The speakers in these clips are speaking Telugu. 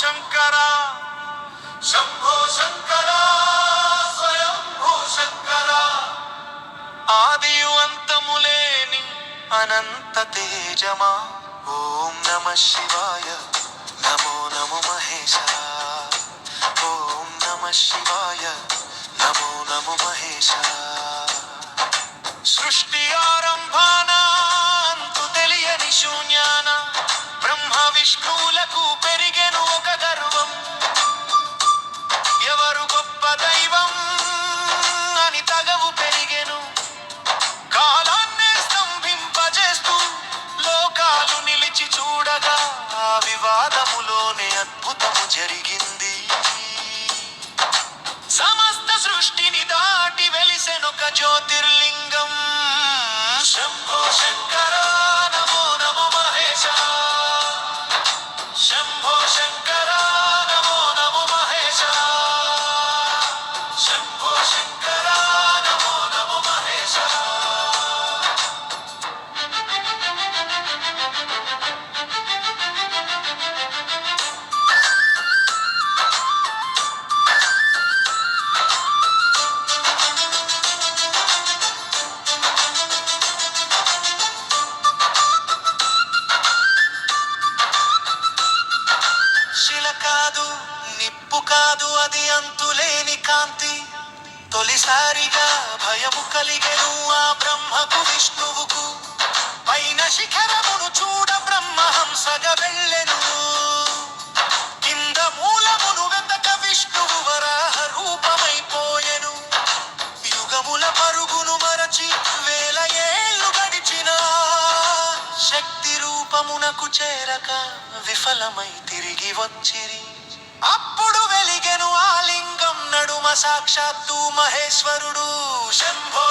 శంకర. శంభో శంకర స్వయంభూ శంకర. ఆదియు అంతములేని అనంత తేజమా? ఓం నమ శివాయ. నమో నమో మహేశ ఓం నమ శివాయ. నమో నమో మహేశ సృష్టి ఆరంభాన తెలియని శూన్యాన? బ్రహ్మ విష్ణువులకు জ্যোতির্লিঙ্গ కాదు నిప్పు కాదు అది అంతులేని కాంతి. తొలిసారిగా భయము కలిగెను ఆ బ్రహ్మకు విష్ణువుకు. పైన శిఖరమును చూడ బ్రహ్మహంసగవే విఫలమై తిరిగి వచ్చిరి. అప్పుడు వెలిగెను ఆ లింగం నడుమ సాక్షాత్తు మహేశ్వరుడు శంభో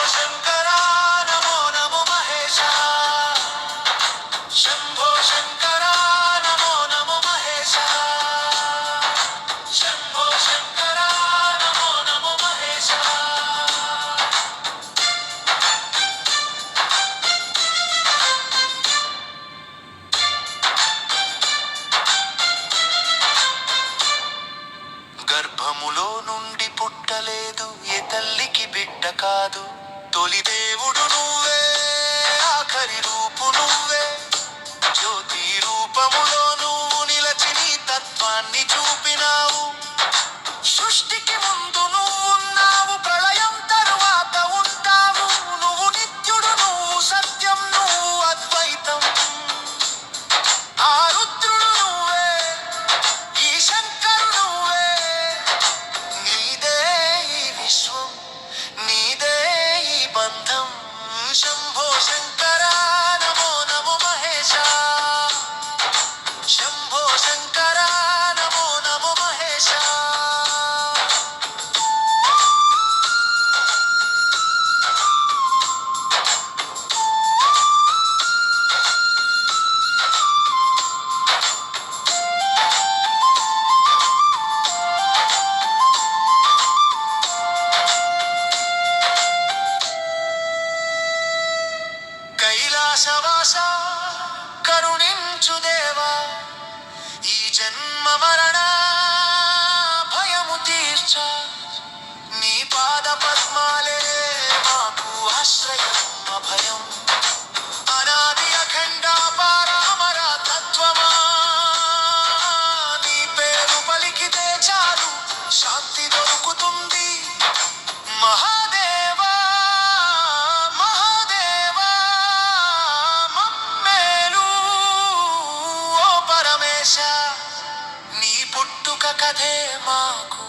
పుట్టుక మాకు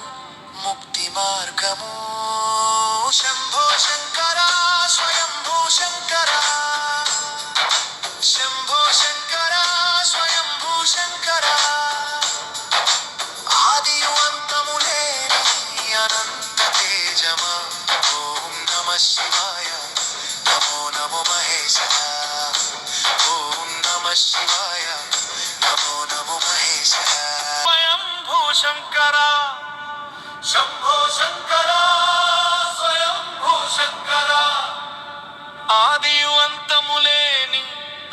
ముక్తి మార్గము శంభో శంకర స్వయంభూ శంకర శంకర. శంభో శంకర స్వయంభూ శంకర. ఆదియు అంతము లేని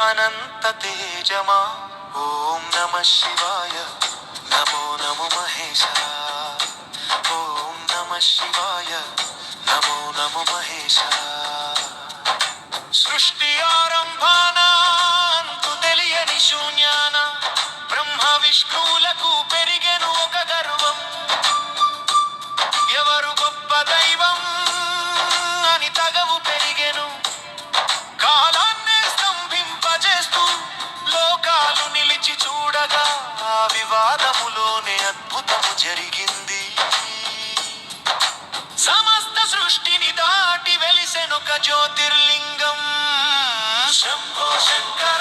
అనంత తేజమా? ఓం నమ శివాయ. నమో నమో మహేశ. ఓం నమ శివాయ. నమో నమో మహేశ. సృష్టి ఆరంభాన తెలియని శూన్యాన? బ్రహ్మ విష్ణువులకు జ్యోతిర్లింగం. శంభో శంకర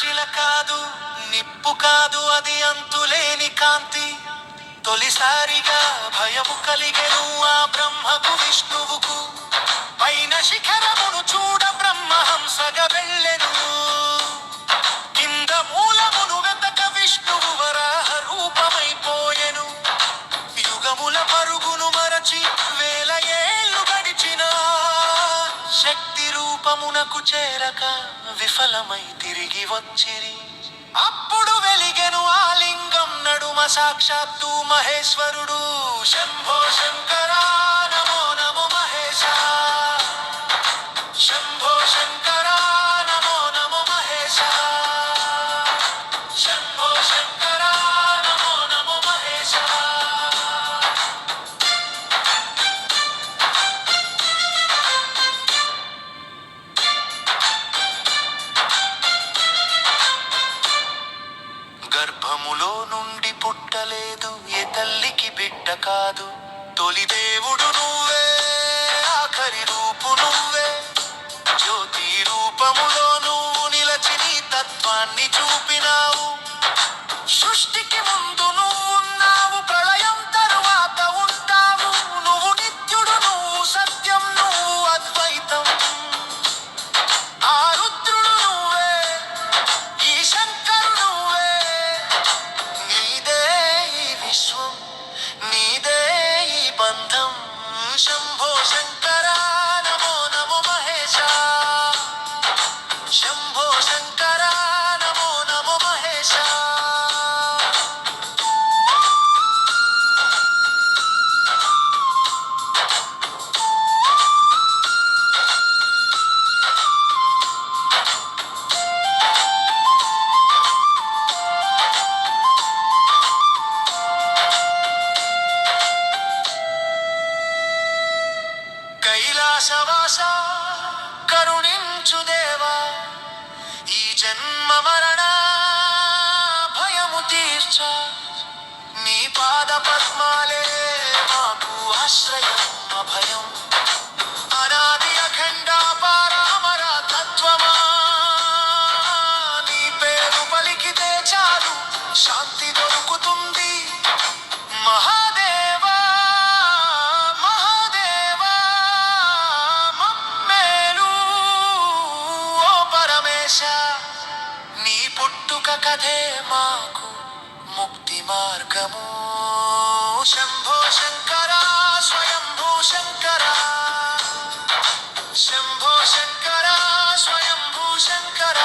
శిల కాదు నిప్పు కాదు అది అంతులేని కాంతి. తొలిసారిగా భయము కలిగెను ఆ బ్రహ్మకు విష్ణువుకు. పైన శిఖరమును చూడ బ్రహ్మహంసగా చేరక విఫలమై తిరిగి వచ్చిరి. అప్పుడు వెలిగెను ఆలింగం నడుమ సాక్షాత్తు మహేశ్వరుడు. శంభో శంభో దుఃఖములో నువ్వు నిలచి తత్వాన్ని చూపినావు. సృష్టి ఆశవాస కరుణించు దేవా ఈ జన్మ మరణ భయము తీర్చ. నీ పాద పద్మాలే మాకు ఆశ్రయ ఆశ నీ పుట్టుక కథే మాకు ముక్తి మార్గము. శంభో శంకర స్వయంభూ శంకర. శంభో శంకర స్వయంభూ శంకర.